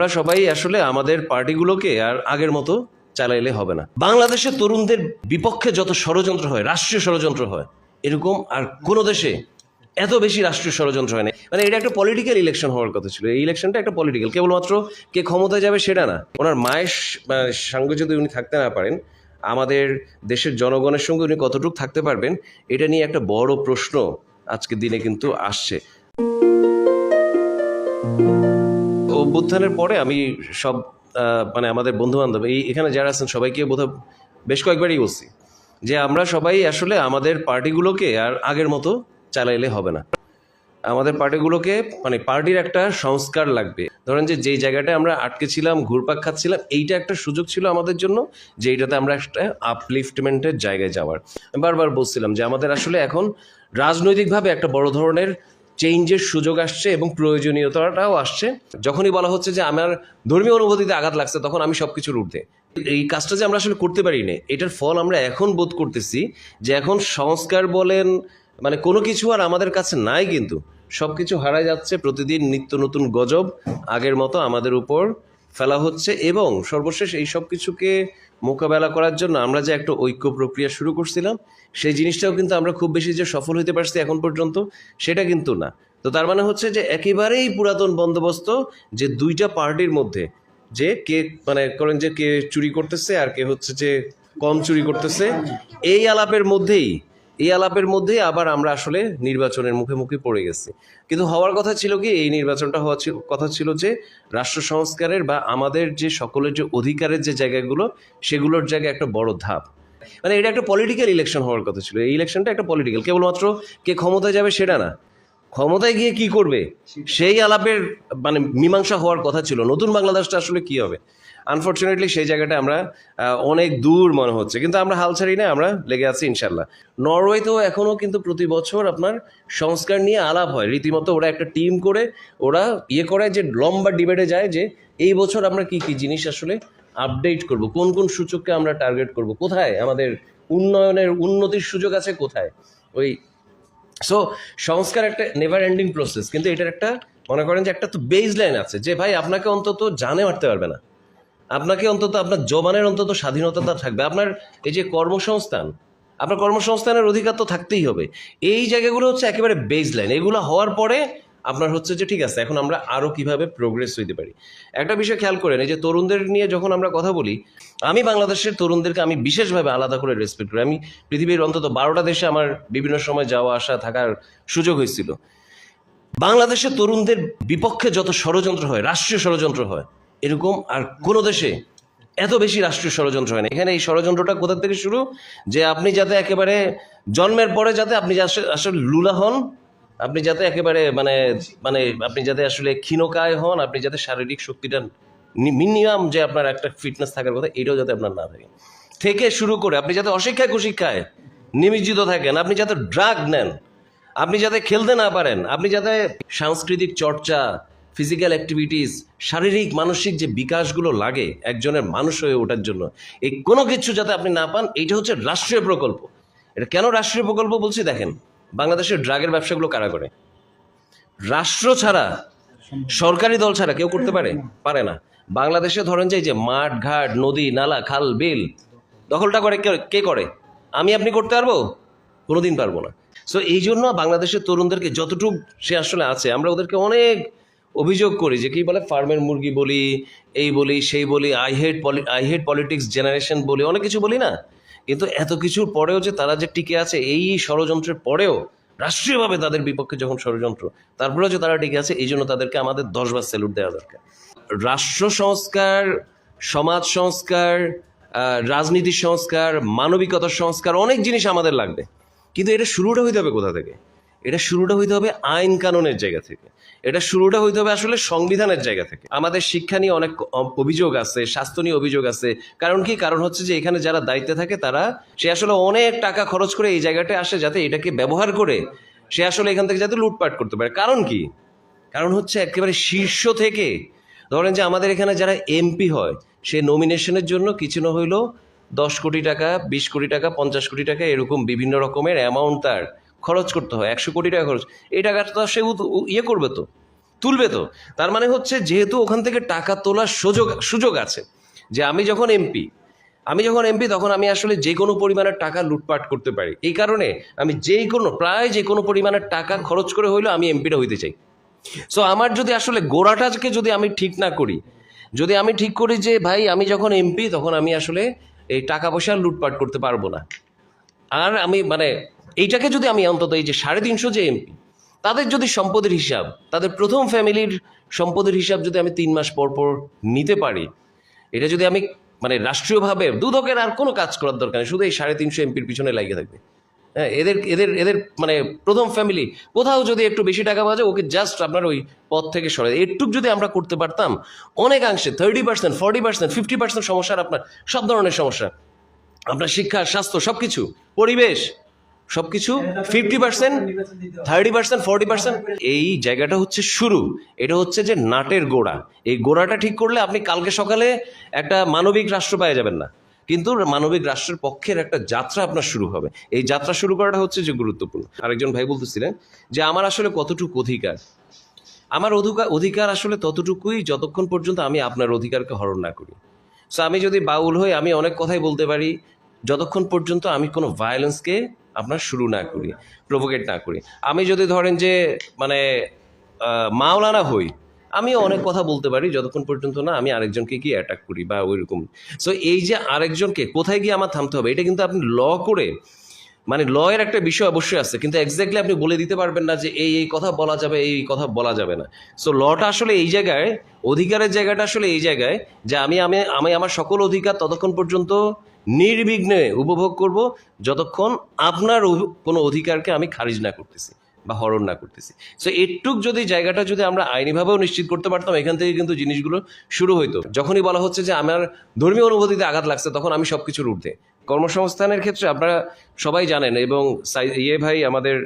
আমরা সবাই আসলে আমাদের পার্টিগুলোকে আর আগের মতো চালাইলে হবে না। বাংলাদেশের তরুণদের বিপক্ষে যত ষড়যন্ত্র হয়, রাষ্ট্রীয় ষড়যন্ত্র হয়, এরকম আর কোনো দেশে এত বেশি রাষ্ট্রীয় ষড়যন্ত্র হয় না মানে এটা একটা পলিটিক্যাল ইলেকশন হওয়ার কথা ছিল। এই ইলেকশনটা একটা পলিটিক্যাল কেবলমাত্র কে ক্ষমতায় যাবে সেটা না। ওনার মায়ের সঙ্গে যদি উনি থাকতে না পারেন, আমাদের দেশের জনগণের সঙ্গে উনি কতটুকু থাকতে পারবেন, এটা নিয়ে একটা বড় প্রশ্ন আজকের দিনে কিন্তু আসছে। অভ্যুত্থানের পরে আমি সব মানে আমাদের বন্ধু বান্ধব এই এখানে যারা আছেন সবাইকে বোধহয় বেশ কয়েকবারই বলছি যে আমরা সবাই আসলে আমাদের পার্টিগুলোকে আর আগের মতো চালাইলে হবে না। আমাদের পার্টিগুলোকে মানে পার্টির একটা সংস্কার লাগবে। ধরেন যে যেই জায়গাটায় আমরা আটকে ছিলাম, ঘুরপাক খাচ্ছিলাম, এইটা একটা সুযোগ ছিল আমাদের জন্য যে এইটাতে আমরা একটা আপলিফটমেন্টের জায়গায় যাওয়ার। বারবার বলছিলাম যে আমাদের আসলে এখন রাজনৈতিকভাবে একটা বড় ধরনের চেঞ্জের সুযোগ আসছে এবং প্রয়োজনীয়তাটাও আসছে। যখনই বলা হচ্ছে যে আমার ধর্মীয় অনুভূতিতে আঘাত লাগছে, তখন আমি সব কিছুর ঊর্ধ্বে। এই কাজটা যে আমরা আসলে করতে পারি না এটার ফল আমরা এখন বোধ করতেছি যে এখন সংস্কার বলেন মানে কোনো কিছু আর আমাদের কাছে নাই কিন্তু। সব কিছু হারা যাচ্ছে, প্রতিদিন নিত্য নতুন গজব আগের মতো আমাদের উপর ফেলা হচ্ছে এবং সর্বশেষ এই সব কিছুকে মোকাবেলা করার জন্য আমরা যে একটা ঐক্য প্রক্রিয়া শুরু করছিলাম, সেই জিনিসটাও কিন্তু আমরা খুব বেশি যে সফল হতে পারছি এখন পর্যন্ত সেটা কিন্তু না। তো তার মানে হচ্ছে যে একেবারেই পুরাতন বন্দোবস্ত যে দুইটা পার্টির মধ্যে, যে কে মানে করেন যে কে চুরি করতেছে আর কে হচ্ছে যে কম চুরি করতেছে, এই আলাপের মধ্যেই এই আলাপের মধ্যে আবার আমরা আসলে নির্বাচনের মুখে মুখে পড়ে গেছি। কিন্তু হওয়ার কথা ছিল কি, এই নির্বাচনটা হওয়া কথা ছিল যে রাষ্ট্র সংস্কারের বা আমাদের যে সকলের যে অধিকারের যে জায়গাগুলো, সেগুলোর জায়গায় একটা বড় ধাপ। মানে এটা একটা পলিটিক্যাল ইলেকশন হওয়ার কথা ছিল। এই ইলেকশনটা একটা পলিটিক্যাল কেবলমাত্র কে ক্ষমতায় যাবে সেটা না। ক্ষমতায় গিয়ে কি করবে? সেই আলাপের মানে মীমাংসা হওয়ার কথা ছিল। নতুন বাংলাদেশটা আসলে কি হবে? আনফর্চুনেটলি সেই জায়গাটা আমরা অনেক দূর মনে হচ্ছে। কিন্তু আমরা হাল ছাড়ি না, আমরা লেগে আছি ইনশাল্লাহ নরওয়েতেও এখনও কিন্তু প্রতি বছর আপনার সংস্কার নিয়ে আলাপ হয়। রীতিমতো ওরা একটা টিম করে, ওরা ইয়ে করে যে লম্বা ডিবেটে যায় যে, এই বছর আমরা কি কি জিনিস আসলে আপডেট করব? কোন কোন সূচককে আমরা টার্গেট করব? কোথায়? আমাদের উন্নয়নের উন্নতির সুযোগ আছে কোথায়? ওই সো সংস্কার একটা নেভার এন্ডিং প্রসেস কিন্তু এটার একটা, মনে করেন যে একটা তো বেজ লাইন আছে, যে ভাই আপনাকে অন্তত জানে মারতে পারবে না। আপনাকে অন্তত, আপনার জবানের অন্তত স্বাধীনতা থাকবে। আপনার এই যে কর্মসংস্থান, আপনার কর্মসংস্থানের অধিকার তো থাকতেই হবে। এই জায়গাগুলো হচ্ছে একেবারে বেজ লাইন এগুলো হওয়ার পরে আপনার হচ্ছে যে ঠিক আছে, এখন আমরা আরও কীভাবে প্রোগ্রেস হইতে পারি। একটা বিষয় খেয়াল করেন, এই যে তরুণদের নিয়ে যখন আমরা কথা বলি, আমি বাংলাদেশের তরুণদেরকে আমি বিশেষভাবে আলাদা করে রেসপেক্ট করি। আমি পৃথিবীর অন্তত বারোটা দেশে আমার বিভিন্ন সময় যাওয়া, আসা, থাকার সুযোগ হয়েছিল। বাংলাদেশের তরুণদের বিপক্ষে যত ষড়যন্ত্র হয়, রাষ্ট্রীয় ষড়যন্ত্র হয়, এরকম আর কোনো দেশে এত বেশি রাষ্ট্রীয় ষড়যন্ত্র হয় না। এখানে এই ষড়যন্ত্রটা কোথা থেকে শুরু? যে আপনি যাতে একেবারে জন্মের পরে যাতে আপনি আসলে লুলা হন আপনি যাতে একেবারে মানে মানে আপনি যাতে আসলে ক্ষীণকায় হন, আপনি যাতে শারীরিক শক্তিটা মিনিমাম যে আপনার একটা ফিটনেস থাকার কথা, এটাও যাতে আপনার না থাকে। থেকে শুরু করে আপনি যাতে অশিক্ষায় কুশিক্ষায় নিমজ্জিত থাকেন, আপনি যাতে ড্রাগ নেন, আপনি যাতে খেলতে না পারেন, আপনি যাতে সাংস্কৃতিক চর্চা, ফিজিক্যাল অ্যাক্টিভিটিস, শারীরিক, মানসিক যে বিকাশগুলো লাগে একজনের মানুষ হয়ে ওঠার জন্য এই কোনো কিছু যাতে আপনি না পান, এইটা হচ্ছে রাষ্ট্রীয় প্রকল্প। এটা কেন রাষ্ট্রীয় প্রকল্প বলছি দেখেন বাংলাদেশের ড্রাগের ব্যবসাগুলো কারা করে? রাষ্ট্র ছাড়া, সরকারি দল ছাড়া কেউ করতে পারে? পারে না। বাংলাদেশে ধরেন যে যে মাঠ, ঘাট, নদী, নালা, খাল, বিল, দখলটা করে কে- কে করে? আমি আপনি করতে পারব? কোনোদিন পারব না। সো এই জন্য বাংলাদেশের তরুণদেরকে যতটুকু সে আসলে আছে, আমরা ওদেরকে অনেক অভিযোগ করি যে কি বলে, ফার্মের মুরগি বলি, এই বলি, সেই বলি আই হেড পলি আই হেড পলিটিক্স জেনারেশন বলি, অনেক কিছু বলি না। কিন্তু এত কিছুর পরেও যে তারা যে টিকে আছে এই ষড়যন্ত্রের পরেও রাষ্ট্রীয়ভাবে তাদের বিপক্ষে যখন ষড়যন্ত্র, তারপরেও যে তারা টিকে আছে, এই জন্য তাদেরকে আমাদের দশবার স্যালুট দেওয়া দরকার। রাষ্ট্র সংস্কার, সমাজ সংস্কার রাজনীতি সংস্কার, মানবিকতার সংস্কার, অনেক জিনিস আমাদের লাগবে। কিন্তু এটা শুরুটা হইতে হবে কোথা থেকে? এটা শুরুটা হইতে হবে আইন কানুনের জায়গা থেকে। এটা শুরুটা হইতে হবে আসলে সংবিধানের জায়গা থেকে। আমাদের শিক্ষা নিয়ে অনেক অভিযোগ আছে, স্বাস্থ্য নিয়ে অভিযোগ আছে। কারণ কি? কারণ হচ্ছে যে এখানে যারা দায়িত্বে থাকে তারা, সে আসলে অনেক টাকা খরচ করে এই জায়গাটায় আসে যাতে এটাকে ব্যবহার করে সে আসলে এখান থেকে যাতে লুটপাট করতে পারে। কারণ কি? কারণ হচ্ছে একেবারে শীর্ষ থেকে, ধরেন যে আমাদের এখানে যারা এমপি হয়, সে নমিনেশনের জন্য কিছু না হইলেও দশ কোটি টাকা, বিশ কোটি টাকা, পঞ্চাশ কোটি টাকা এরকম বিভিন্ন রকমের অ্যামাউন্ট তার খরচ করতে হয়, একশো কোটি টাকা খরচ। এই টাকাটা তো সে ইয়ে করবে তো, তুলবে তো। তার মানে হচ্ছে যেহেতু ওখান থেকে টাকা তোলার সুযোগ সুযোগ আছে, যে আমি যখন এমপি আমি যখন এমপি তখন আমি আসলে যে কোনো পরিমাণের টাকা লুটপাট করতে পারি। এই কারণে আমি যেই কোনো, প্রায় যে কোনো পরিমাণের টাকা খরচ করে হইলেও আমি এমপিটা হইতে চাই। সো আমার যদি আসলে গোড়াটাকে যদি আমি ঠিক না করি, যদি আমি ঠিক করি যে ভাই, আমি যখন এমপি তখন আমি আসলে এই টাকা পয়সা লুটপাট করতে পারব না। আর আমি মানে এইটাকে যদি আমি অন্তত এই যে সাড়ে তিনশো যে এমপি তাদের যদি সম্পদের হিসাব, তাদের প্রথম ফ্যামিলির সম্পদের হিসাব যদি আমি তিন মাস পর পর নিতে পারি, এটা যদি আমি মানে রাষ্ট্রীয়ভাবে দুদকের আর কোনো কাজ করার দরকার নেই, শুধু এই সাড়ে তিনশো এমপির পিছনে লাগিয়ে থাকবে। হ্যাঁ এদের এদের এদের মানে প্রথম ফ্যামিলি, কোথাও যদি একটু বেশি টাকা পাওয়া যায়, ওকে জাস্ট আপনার ওই পথ থেকে সরে একটুক যদি আমরা করতে পারতাম, অনেকাংশে thirty percent forty percent fifty percent সমস্যার আপনার, সব ধরনের সমস্যা, আপনার শিক্ষা, স্বাস্থ্য সব কিছু পরিবেশ সব কিছু fifty percent thirty percent forty percent এই জায়গাটা হচ্ছে শুরু। এটা হচ্ছে যে নাটের গোড়া। এই গোড়াটা ঠিক করলে আপনি কালকে সকালে একটা মানবিক রাষ্ট্র পাওয়া যাবেন না। কিন্তু মানবিক রাষ্ট্রের পক্ষের একটা যাত্রা আপনার শুরু হবে। এই যাত্রা শুরু করাটা হচ্ছে যে গুরুত্বপূর্ণ। আরেকজন ভাই বলতেছিলেন যে, আমার আসলে কতটুকু অধিকার? আমার অধিকার অধিকার আসলে ততটুকুই যতক্ষণ পর্যন্ত আমি আপনার অধিকারকে হরণ না করি। সো আমি যদি বাউল হই, আমি অনেক কথাই বলতে পারি। যতক্ষণ পর্যন্ত আমি কোনো ভায়োলেন্সকে আপনার শুরু না করি প্রভোকেট না করি। আমি যদি ধরেন যে মানে মাওলানা হই আমিও অনেক কথা বলতে পারি, যতক্ষণ পর্যন্ত না আমি আরেকজনকে কি অ্যাটাক করি বা ওইরকম। সো এই যে আরেকজনকে কোথায় গিয়ে আমার থামতে হবে, এটা কিন্তু আপনি ল করে মানে ল এর একটা বিষয় অবশ্যই আছে, কিন্তু এক্স্যাক্টলি আপনি বলে দিতে পারবেন না যে, এই এই কথা বলা যাবে, এই কথা বলা যাবে না। সো লটা আসলে এই জায়গায়, অধিকারের জায়গাটা আসলে এই জায়গায় যে আমি আমি আমি আমার সকল অধিকার ততক্ষণ পর্যন্ত নির্বিঘ্নে উপভোগ করব যতক্ষণ আপনার কোনো অধিকারকে আমি খারিজ না করতেছি বা হরণ না করতেছি। সো এটুক যদি জায়গাটা যদি আমরা আইনিভাবেও নিশ্চিত করতে পারতাম, এখান থেকে কিন্তু জিনিসগুলো শুরু হইতো। যখনই বলা হচ্ছে যে আমার ধর্মীয় অনুভূতিতে আঘাত লাগছে, তখন আমি সব কিছুর ঊর্ধ্বে। কর্মসংস্থানের ক্ষেত্রে আপনারা সবাই জানেন এবং ইয়ে ভাই আমাদের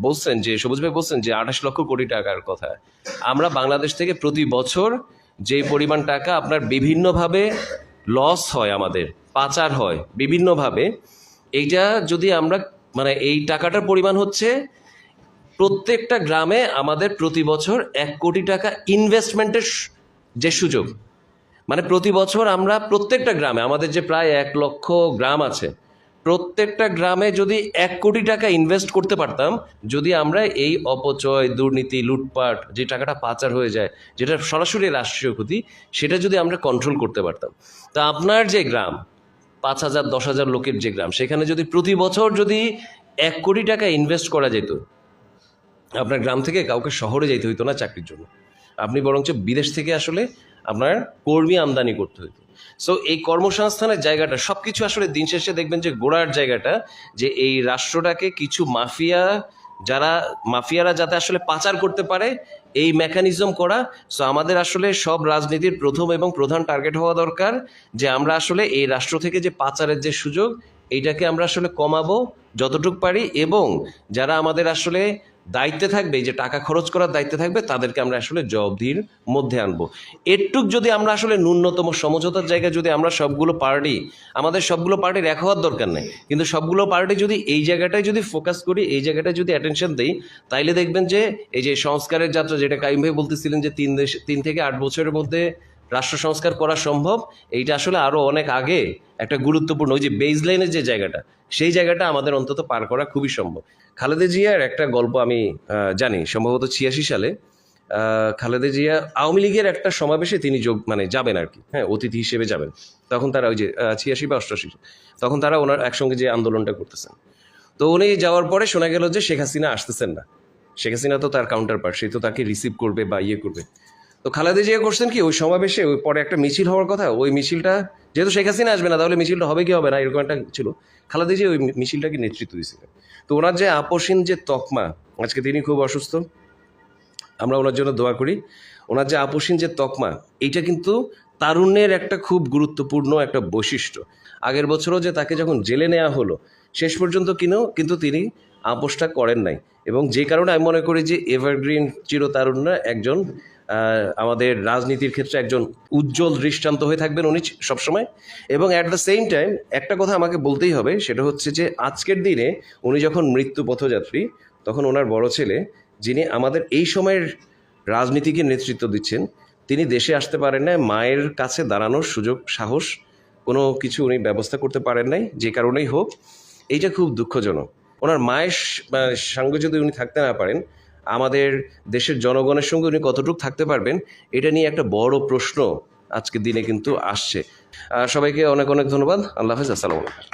বলছেন যে, সবুজ ভাই বলছেন যে, আঠাশ লক্ষ কোটি টাকার কথা। আমরা বাংলাদেশ থেকে প্রতি বছর যে পরিমাণ টাকা আপনার বিভিন্নভাবে লস হয় আমাদের পাচার হয় বিভিন্নভাবে, এইটা যদি আমরা মানে এই টাকাটার পরিমাণ হচ্ছে প্রত্যেকটা গ্রামে আমাদের প্রতি বছর এক কোটি টাকা ইনভেস্টমেন্টের যে সুযোগ। মানে প্রতি বছর আমরা প্রত্যেকটা গ্রামে, আমাদের যে প্রায় এক লক্ষ গ্রাম আছে, প্রত্যেকটা গ্রামে যদি এক কোটি টাকা ইনভেস্ট করতে পারতাম, যদি আমরা এই অপচয়, দুর্নীতি, লুটপাট, যে টাকাটা পাচার হয়ে যায়, যেটা সরাসরি রাষ্ট্রীয় ক্ষতি, সেটা যদি আমরা কন্ট্রোল করতে পারতাম। তা আপনার যে গ্রাম পাঁচ হাজার, দশ হাজার লোকের যে গ্রাম, সেখানে যদি প্রতি বছর যদি এক কোটি টাকা ইনভেস্ট করা যেত, আপনার গ্রাম থেকে কাউকে শহরে যেতে হইতো না চাকরির জন্য। আপনি বরঞ্চ বিদেশ থেকে আসলে আপনার কর্মী আমদানি করতে হইতো। সো এই কর্মসংস্থানের জায়গাটা সব কিছু আসলে দিন শেষে দেখবেন যে গোড়ার জায়গাটা, যে এই রাষ্ট্রটাকে কিছু মাফিয়া, যারা, মাফিয়ারা যাতে আসলে পাচার করতে পারে এই মেকানিজম করা সো আমাদের আসলে সব রাজনীতির প্রথম এবং প্রধান টার্গেট হওয়া দরকার যে আমরা আসলে এই রাষ্ট্র থেকে যে পাচারের যে সুযোগ, এইটাকে আমরা আসলে কমাবো যতটুক পারি এবং যারা আমাদের আসলে দায়িত্বে থাকবে যে টাকা খরচ করার দায়িত্বে থাকবে, তাদেরকে আমরা আসলে জবাবদিহির মধ্যে আনব। এরটুক যদি আমরা আসলে ন্যূনতম সমঝোতার জায়গায় যদি আমরা সবগুলো পার্টি আমাদের সবগুলো পার্টির এক হওয়ার দরকার নেই। কিন্তু সবগুলো পার্টি যদি এই জায়গাটায় যদি ফোকাস করি, এই জায়গাটায় যদি অ্যাটেনশন দিই, তাইলে দেখবেন যে এই যে সংস্কারের যাত্রা, যেটা কাইম ভাই বলতেছিলেন যে তিন দেশ, তিন থেকে আট বছরের মধ্যে রাষ্ট্র সংস্কার করা সম্ভব, এইটা আসলে আরও অনেক আগে একটা গুরুত্বপূর্ণ, ওই যে বেজ লাইনের যে জায়গাটা সেই জায়গাটা আমাদের অন্তত পার করা খুবই সম্ভব। খালেদা জিয়ার একটা গল্প আমি জানি, সম্ভবত ছিয়াশি সালে খালেদা জিয়া আওয়ামী লীগের একটা সমাবেশে তিনি যোগ মানে যাবেন আর কি হ্যাঁ অতিথি হিসেবে যাবেন। তখন তারা ওই যে ছিয়াশি বা অষ্টাশি তখন তারা ওনার একসঙ্গে যে আন্দোলনটা করতেছেন। তো উনি যাওয়ার পরে শোনা গেল যে শেখ হাসিনা আসতেছেন না। শেখ হাসিনা তো তার কাউন্টার পার্ট সে তো তাকে রিসিভ করবে বা ইয়ে করবে। তো খালেদা জিয়া করছেন কি? ওই সমাবেশে ওই পরে একটা মিছিল হওয়ার কথা, ওই মিছিলটা যেহেতু শেখ হাসিনা আসবে না, তাহলে মিছিলটা হবে কি হবে না? এরকম একটা ছিল। খালেদা জিয়া ওই মিছিলটাকে নেতৃত্ব দিয়েছিলেন। তো ওনার যে আপসীন যে তকমা, আজকে তিনি খুব অসুস্থ। আমরা ওনার জন্য দোয়া করি। ওনার যে আপসীন যে তকমা, এইটা কিন্তু তারুণ্যের একটা খুব গুরুত্বপূর্ণ একটা বৈশিষ্ট্য। আগের বছরও যে তাকে যখন জেলে নেওয়া হলো, শেষ পর্যন্ত কিনেও কিন্তু তিনি আপোষটা করেন নাই। এবং যে কারণে আমি মনে করি যে এভারগ্রিন চিরতারুণ্য একজন আমাদের রাজনীতির ক্ষেত্রে একজন উজ্জ্বল দৃষ্টান্ত হয়ে থাকবেন উনি সবসময়। এবং অ্যাট দ্য সেম টাইম একটা কথা আমাকে বলতেই হবে, সেটা হচ্ছে যে আজকের দিনে উনি যখন মৃত্যু পথযাত্রী, তখন ওনার বড় ছেলে, যিনি আমাদের এই সময়ের রাজনীতিকে নেতৃত্ব দিচ্ছেন, তিনি দেশে আসতে পারেন না মায়ের কাছে দাঁড়ানোর সুযোগ, সাহস, কোনো কিছু উনি ব্যবস্থা করতে পারেন নাই, যে কারণেই হোক, এইটা খুব দুঃখজনক। ওনার মায়ের সঙ্গে যদি উনি থাকতে না পারেন আমাদের দেশের জনগণের সঙ্গে উনি কতটুকু থাকতে পারবেন, এটা নিয়ে একটা বড় প্রশ্ন আজকের দিনে কিন্তু আসছে। সবাইকে অনেক অনেক ধন্যবাদ। আল্লাহ হাফিজ, আসসালামু আলাইকুম।